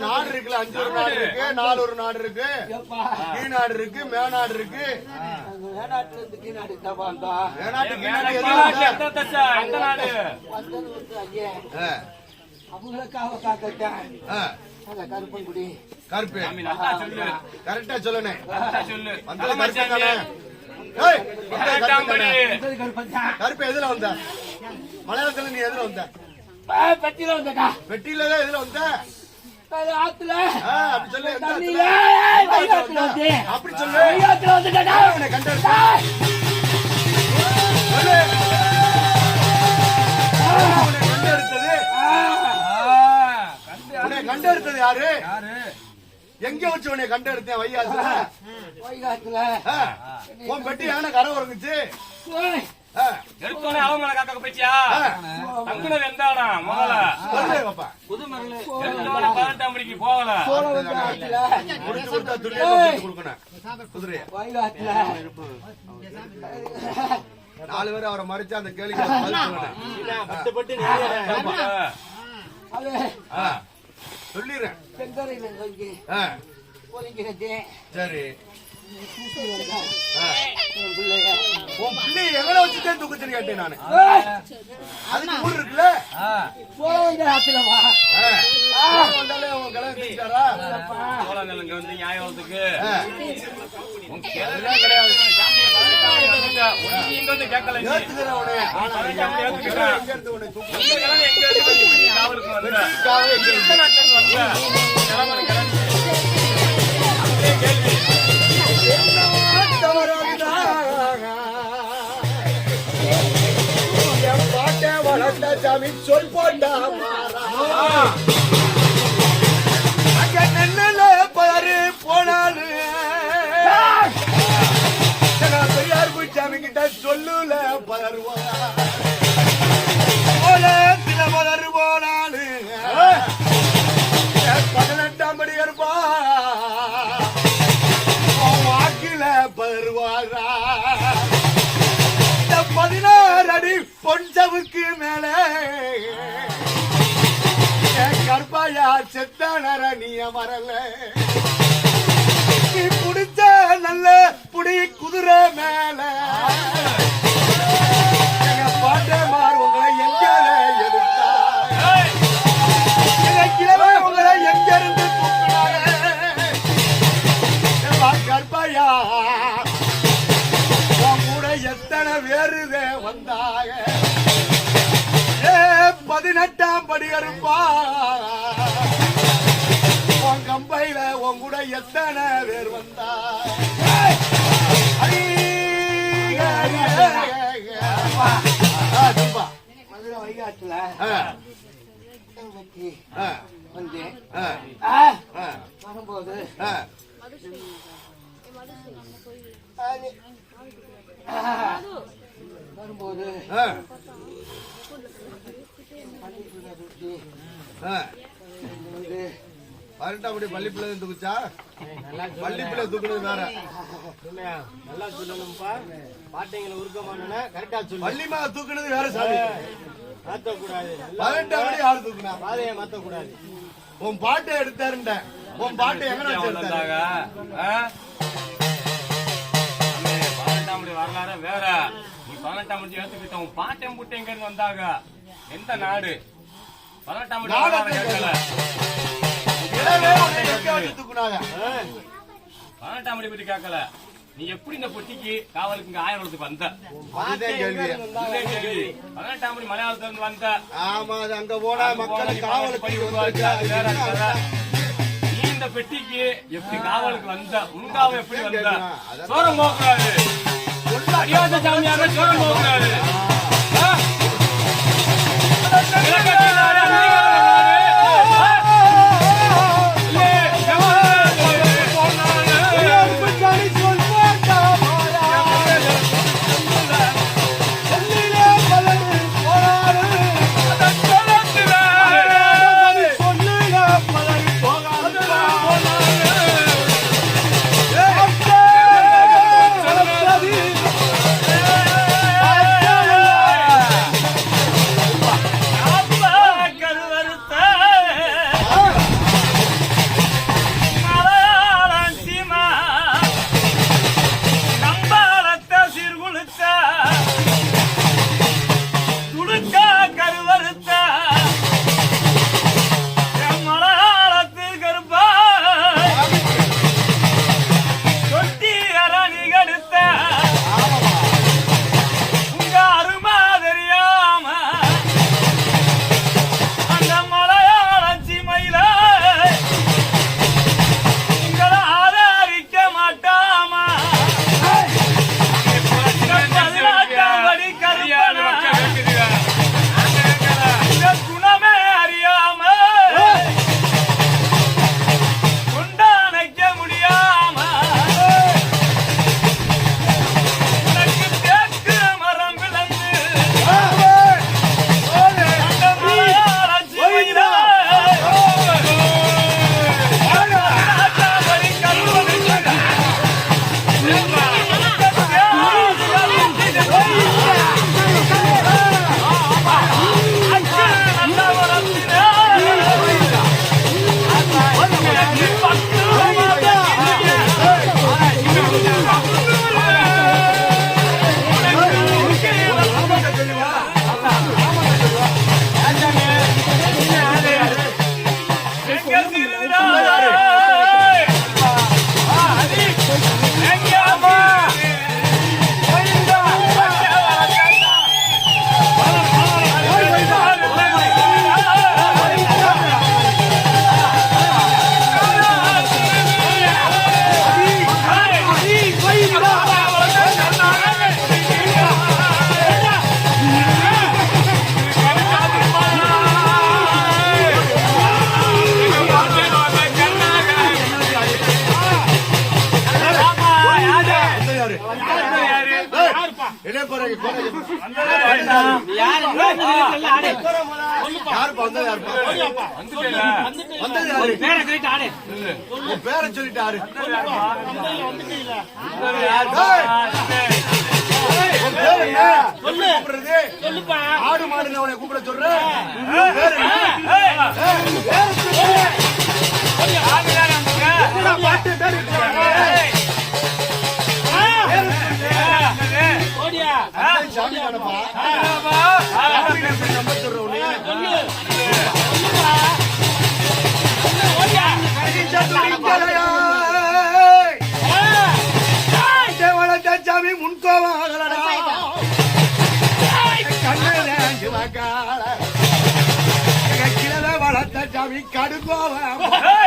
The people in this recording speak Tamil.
நாடு இருக்குல்ல அஞ்சு ஒரு நாடு இருக்கு நாலு ஒரு நாடு இருக்கு. எப்பா. கீழ்நாடு இருக்கு மேநாடு இருக்கு. வேணாட்டுல இருந்து தான் வந்தோம் மேநாட்டு? எந்த நாடு? வந்து அவங்களுக்காக காக்கட்டேன் கருப்பன்குடி. கருப்பு. கரெக்டா கருப்பு எதுல வந்த? மலையாளத்துல நீ எதுல வந்த? பெட்டியில வந்தடா வெட்டியில தான் எதுல வந்த? ஆத்துல. தண்ணியில வைகாத்துல வந்து? வந்த? அப்படி சொல்லு. வைகாத்துல சொல்லு. உன்னை கண்டெடுத்தது யாரு? எங்க வச்சு உன்னை கண்டெடுத்தேன் வையாத்துல வைகாத்துல. ஆ, உன் பெட்டி யானை கரை உறங்குச்சு? எடுத்தோடனே அவங்க மேல காக்க தங்குனது எந்த இடம்? முதல்ல. சொல்லு பாப்பா. எடுத்தோடனே பதினெட்டாம் படிக்கு போகல. முடிச்சு கொடுத்தா துணியை கொடுக்கணும். குதிரைய. நாலு பேர் அவரை மறிச்சு அந்த கேள்விக்கு சொல்லிடுறேன். சரி. பிள்ளைய. உன் பிள்ளை எங்களை வச்சுதான் தூக்குச்சுன்னு கேட்டேன் நானு? அதுக்கு ஊர் இருக்குல்ல? சோழ சொல் போட்டா மாறா. நீ அமரல நீ புடிச்ச நல்ல புடி குதிரை மேல. எத்தனை பேர் வந்தாக மதுரை வைகாத்துல வெட்டி வந்து ஆ, வரும்போது வரும்போது வந்து பதினெட்டாம் படி பள்ளிப்பிள்ளை தூக்குச்சா? பள்ளிப்பிள்ளை தூக்குனது வேற. நல்லா சொல்லணும்ப்பா பாட்டைங்களை உருக்கமான கரெக்டா சொல்லு. பள்ளிமா தூக்குனது வேற சாமி. மாத்தக்கூடாது. பதினெட்டாம் படி யாரு தூக்குனா? பாதையை மாத்தக்கூடாது. உன் பாட்டை எடுத்தாருண்ட உன் பாட்டை எங்க வந்தாங்க? பதினெட்டாம் படி வரலாறு வேற. நீ பதினெட்டாம் படி ஏத்துக்கிட்ட உன் புட்டு எங்க இருந்து வந்தாங்க. எந்த நாடு? பதினெட்டாம் படி நாடு வரலாறு படி பத்தி கேட்கல நீ எப்படி இந்த பொட்டிக்கு காவலுக்கு இங்க ஆயிரத்துக்கு வந்த. பதினெட்டாம் மலையாளத்துல இருந்து வந்த. ஆமா அது அங்க போனா மக்களை காவலுக்கு. நீ இந்த பெட்டிக்கு எப்படி காவலுக்கு வந்த? உன்காவ எப்படி வந்த? சோரம் போகக்கூடாது அறியாத சாமியாக சோரம் போகக்கூடாது பேரை சொல்லிட்டாரு? ஆடு மாடுன்னு அவனை கூப்பிட சொல்றேன். சிவகால